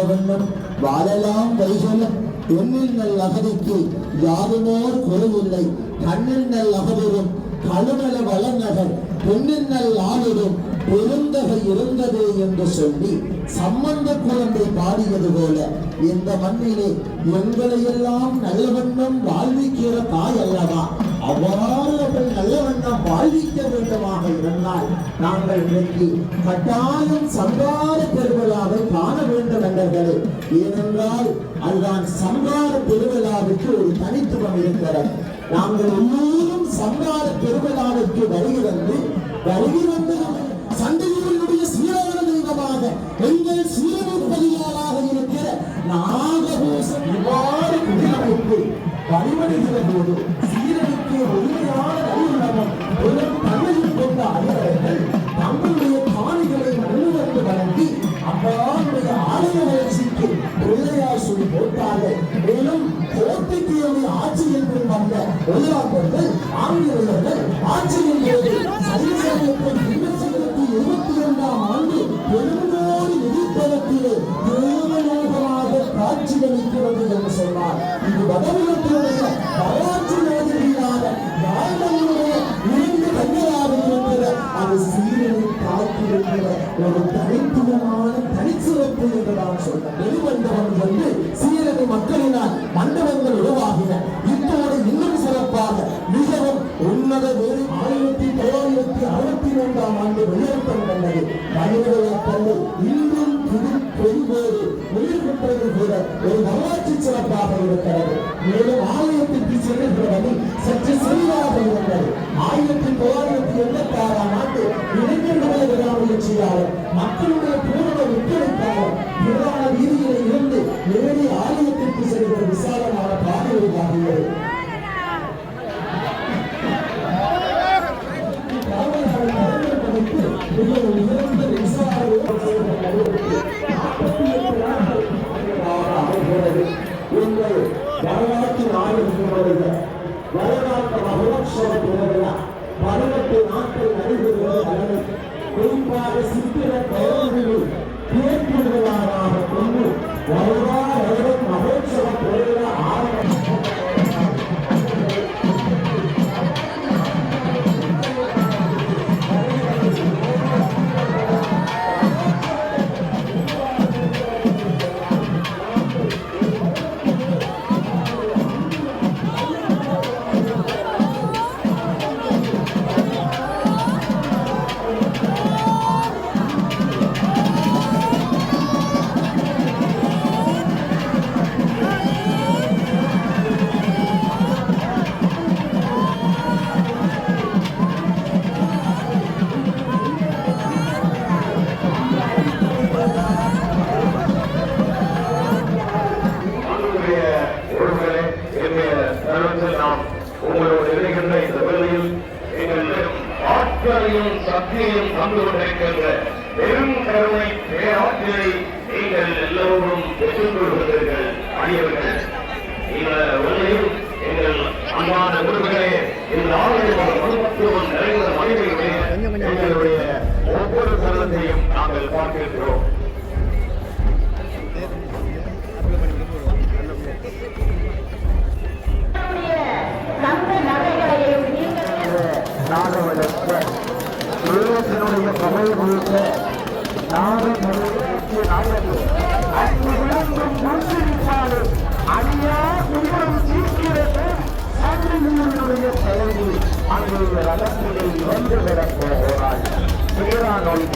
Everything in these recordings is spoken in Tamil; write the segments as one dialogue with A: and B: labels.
A: மண்ணின் நல்ல வண்ணம் வாழலாம் வைசலம் எண்ணில் நல் அகதிக்கு யாருமோர் குறைவில்லை கண்ணில் நல் அகதிரும் கழுமல வளநகர் பெண்ணின் நல் ஆளுடும் பெருந்தகை இருந்தது என்று சொல்லி சம்பந்த குழந்தை பாடியது போல இந்த மண்ணிலே எங்களை எல்லாம் நல்ல வண்ணம் வாழ்விக்கிற தாய் அல்லவா அவ்வாறு அவர்கள் வேண்டுமாக இருந்தால் நாங்கள் இன்றைக்கு கட்டாயம் சங்கார பெருவிழாவை காண வேண்டும் என்றார்களே ஏனென்றால் அதுதான் சங்கார பெருவிழாவுக்கு ஒரு தனித்துவம் இருக்கிறது. நாங்கள் எல்லோரும் சங்கார பெருவிழாவிற்கு வருகை வந்து வருகை வந்து சண்டையூரினுடைய சீரவன தெய்வமாக எங்கள் சீரமைப்பதியாளாக இருக்கிற நாகபூசம் இவ்வாறு குடியமைப்பு வழிபடுகிற போது சொல்லி போட்டார்கள் மேலும் கோட்டைக்கு ஆட்சியில் பின் வந்த வெளிநாட்டர்கள் ஆங்கிலேயர்கள் ஆட்சியில் போது சரிசமயத்தை இருபத்தி இருபத்தி இரண்டாம் ஆண்டு பெருங்கோடி நிதித்தளத்திலே தேவலோகமாக காட்சியளிக்கிறது என்று சொன்னார். இது வடவிலத்தினுடைய வரலாற்று 真っ黒の தலைவி அங்கே ரகத்திலே இறந்து விடப் போகிறாள் பேரானோய்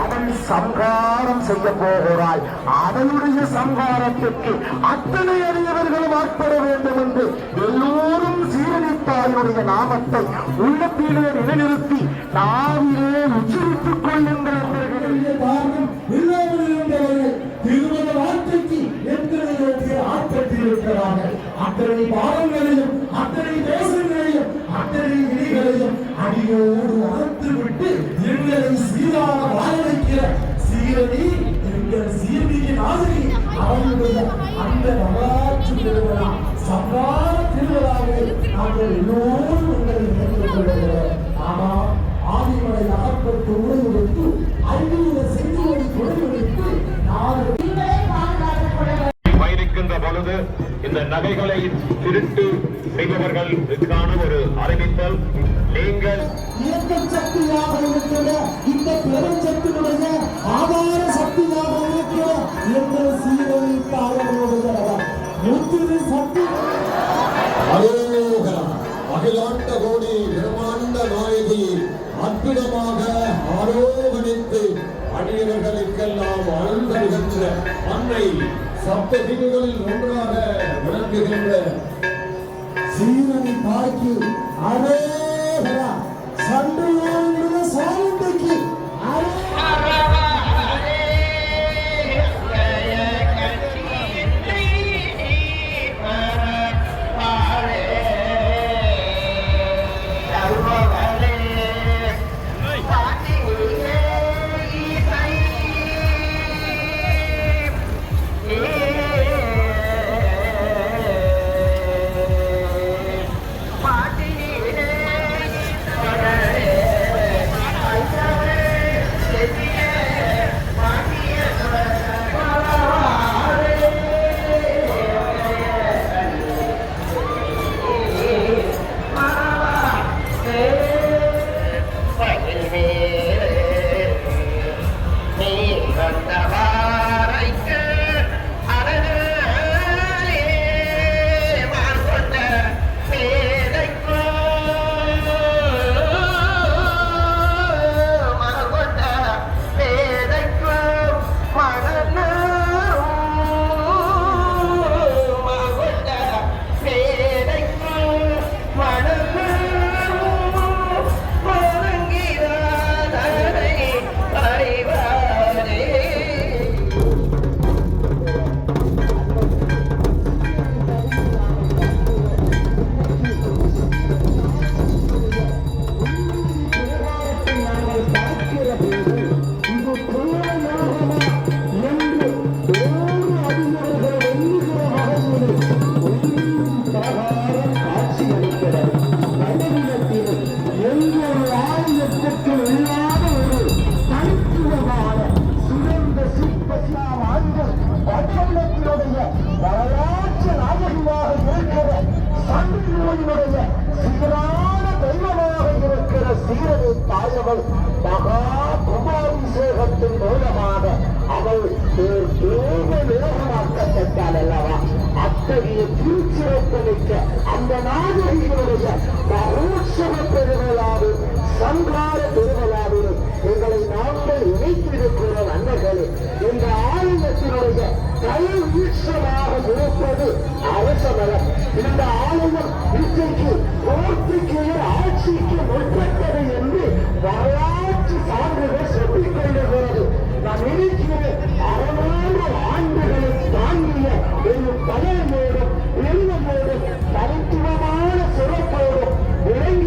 A: அவன் சங்காரம் செய்ய போகிறாய். அவனுடைய சங்காரத்திற்கு அத்தனை அறியவர்களும் ஆட்பட வேண்டும் என்று எல்லோரும் சீரழித்தாயுடைய நாமத்தை உள்ளத்திலே நிலைநிறுத்தி நாவிலே உச்சரித்துக் கொள்ளுங்கள் திருமண வாழ்க்கைக்கு எத்தனை பேர் ஆட்பட்டிருக்கிறார்கள்? அத்தனை பாவங்களையும் அத்தனை தேசங்களையும் அத்தனை விதிகளையும் அடியோடு அறுத்து விட்டு எங்களை சீராக வாழ வைக்கிற சீரணி எங்கள் சீர்மியின் ஆசிரி அவர்களுடைய அந்த வரலாற்று திருவிழா சவால திருவிழாவை நாங்கள் எல்லோரும் உங்களை நினைத்துக் கொள்கிறோம். ஆனால் ஆதிமலை அகப்பட்டு உணவு ஆதி
B: காளைகளை திருட்டு செய்பவர்களுக்கான ஒரு அறிவித்தல். நீங்கள்
A: இயக்க சக்தியாக இருக்கிற இந்த பெருஞ்சக்தியுடைய ஆதார சக்தியாக இருக்கிற எங்கள் சீரழி தாயோடு முத்திரை சக்தி
C: அகிலாண்ட கோடி பிரம்மாண்ட நாயகி அற்புதமாக ஆரோகணித்து அடியவர்களுக்கெல்லாம் நிகழ்ந்த அன்னை சப்த தீபங்களில் ஒன்றாக விளங்குகின்ற
A: சீரனை தாக்கி அரோகரா சண்டையோடு சண்டினுடைய சீரான தெய்வமாக இருக்கிற சீரனை தாயவள் மகா குமாரிசேகத்தின் மூலமாக அவள் ஒரு தேவ வேகமாக்கப்பட்டாள் அல்லவா அத்தகைய திருச்சிறப்பளிக்க அந்த நாகரிகளுடைய மகோத்சவ பெருவிழாவில் சங்கார பெருவிழாவிலும் உங்களை நாங்கள் இணைத்திருக்கிறோம் அண்ணர்களே இந்த ஆலயத்தினுடைய கலை வீழ்ச்சமாக இருப்பது அரசமரம் இந்த ஆலயம் இன்றைக்கு போர்த்துக்கேயர் ஆட்சிக்கு முற்பட்டது என்று வரலாற்று சான்றுகள் சொல்லிக் கொள்ளுகிறது நான் இருக்கிறேன் அறநூறு ஆண்டுகளை தாண்டிய ஒரு பழையமோடும் பெருமோடும் தனித்துவமான சிறப்போடும் விளங்கி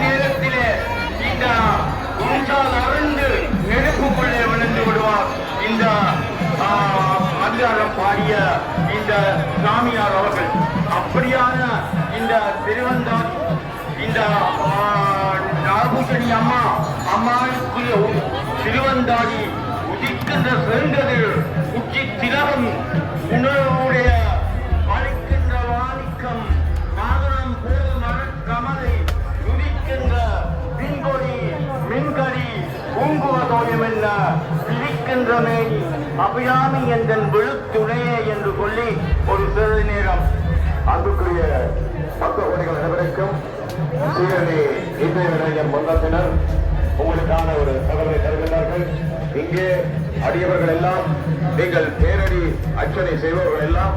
D: நேரத்திலே இந்த உண்டால் அருந்து நெருப்புக்குள்ளே விழுந்து விடுவார் இந்த அதிகாரம் பாடிய இந்த சாமியார் அவர்கள் அப்படியான இந்த இந்த நாகூசணி அம்மா அம்மாவுக்குரிய திருவந்தாடி உதிக்கின்ற செங்கதில் உச்சி திலகம் உணர்வுடைய பூங்குவதோயம் என்ன பிடிக்கின்ற அபிராமி எந்தன் விழுத்துணையே என்று சொல்லி ஒரு சிறிது நேரம்
B: அன்புக்குரிய பக்த அனைவருக்கும் சீரணி இந்திய இளைஞர் மன்றத்தினர் உங்களுக்கான ஒரு தகவலை தருகின்றார்கள். இங்கே அடியவர்கள் எல்லாம் நீங்கள் பேரடி அச்சனை செய்பவர்கள் எல்லாம்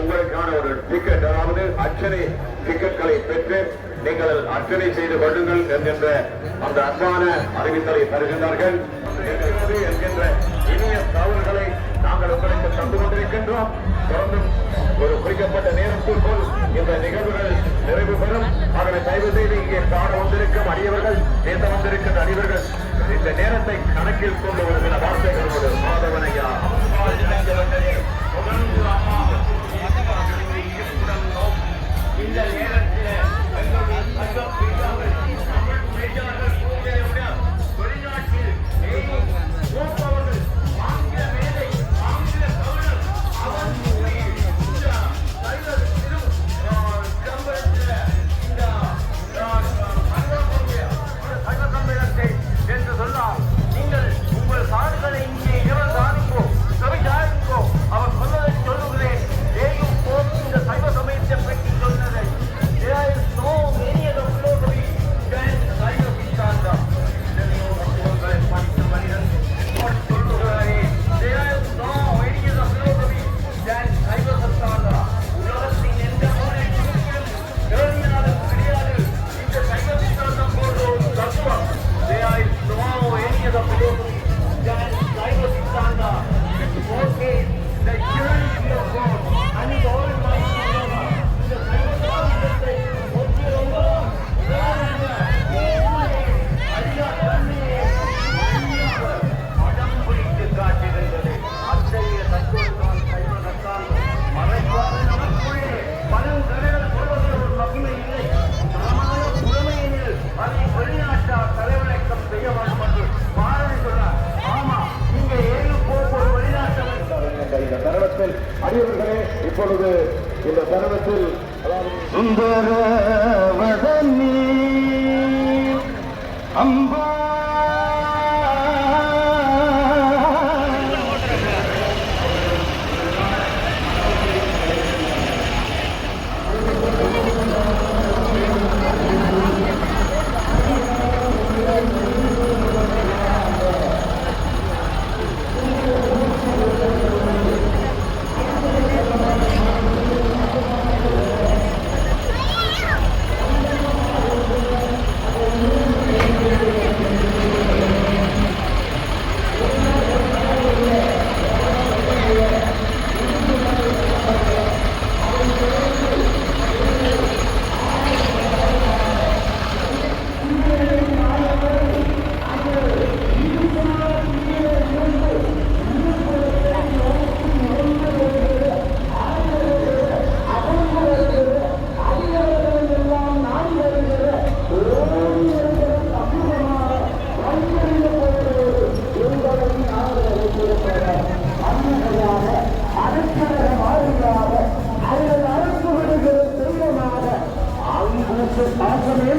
B: உங்களுக்கான ஒரு டிக்கெட் அதாவது அச்சனை டிக்கெட்களை பெற்று நீங்கள் அர்ச்சனை செய்து கொள்ளுங்கள் என்கின்ற அந்த அன்பான அறிவித்தலை தருகின்றார்கள். என்கின்ற இனிய தகவல்களை நாங்கள் உங்களுக்கு தந்து கொண்டிருக்கின்றோம். தொடர்ந்தும் ஒரு குறிக்கப்பட்ட நேரத்திற்குள் இந்த நிகழ்வுகள் நிறைவு பெறும். அதனை தயவு செய்து இங்கே காண வந்திருக்கும் அடியவர்கள் பேச வந்திருக்கின்ற அடியவர்கள் இந்த நேரத்தை கணக்கில் கொண்டு ஒரு சில வார்த்தைகளோடு மாதவனையா நேரத்தில் அடியவர்களே இப்பொழுது இந்த தருணத்தில் அதாவது சுந்தர வதனி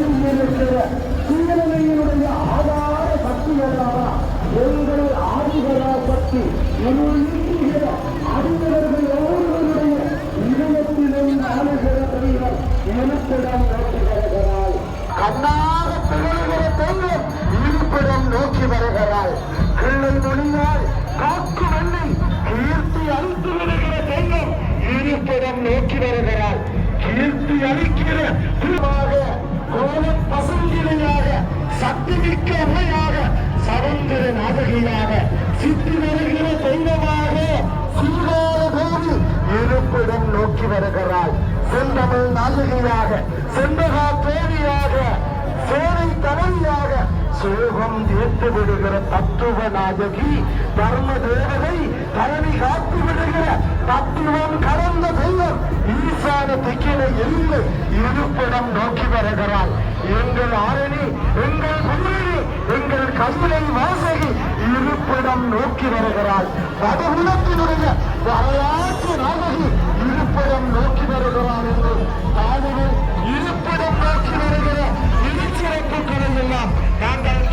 B: வேண்டிய சீரமையினுடைய ஆதார சக்தி அல்லவா? எங்கள்
A: ஆதிகரா சக்தி. இன்னும் அறிஞர்கள் ஒவ்வொருவருடைய இதயத்திலும் ஆளுகிற தலைவர் இனத்திடம் நோக்கி வருகிறாள். கண்ணாக திகழ்கிற கீர்த்தி அழித்து வருகிற கோலம் பசுங்கிளையாக சக்தி மிக்க அம்மையாக சவந்திர நாதகியாக சித்தி வருகிற தெய்வமாக சீகார தேவி இருப்பிடம் நோக்கி வருகிறாள். செந்தமிழ் நாயகியாக செந்தகா தேவியாக சேவை தலைவியாக சோகம் தீர்த்து விடுகிற தத்துவ நாயகி தர்ம தேவதை தலைவி காத்து விடுகிற தத்துவம் கடந்த தெய்வம். ஈசான திக்கினை இல்லை இருப்பிடம் நோக்கி வருகிறாள். எங்கள் ஆரணி எங்கள் குமரணி எங்கள் கல்லை வாசகி இருப்பிடம் நோக்கி வருகிறாள். வடகுலத்தினுடைய வரலாற்று நாயகி இருப்பிடம் நோக்கி வருகிறாள் என்று நாங்கள்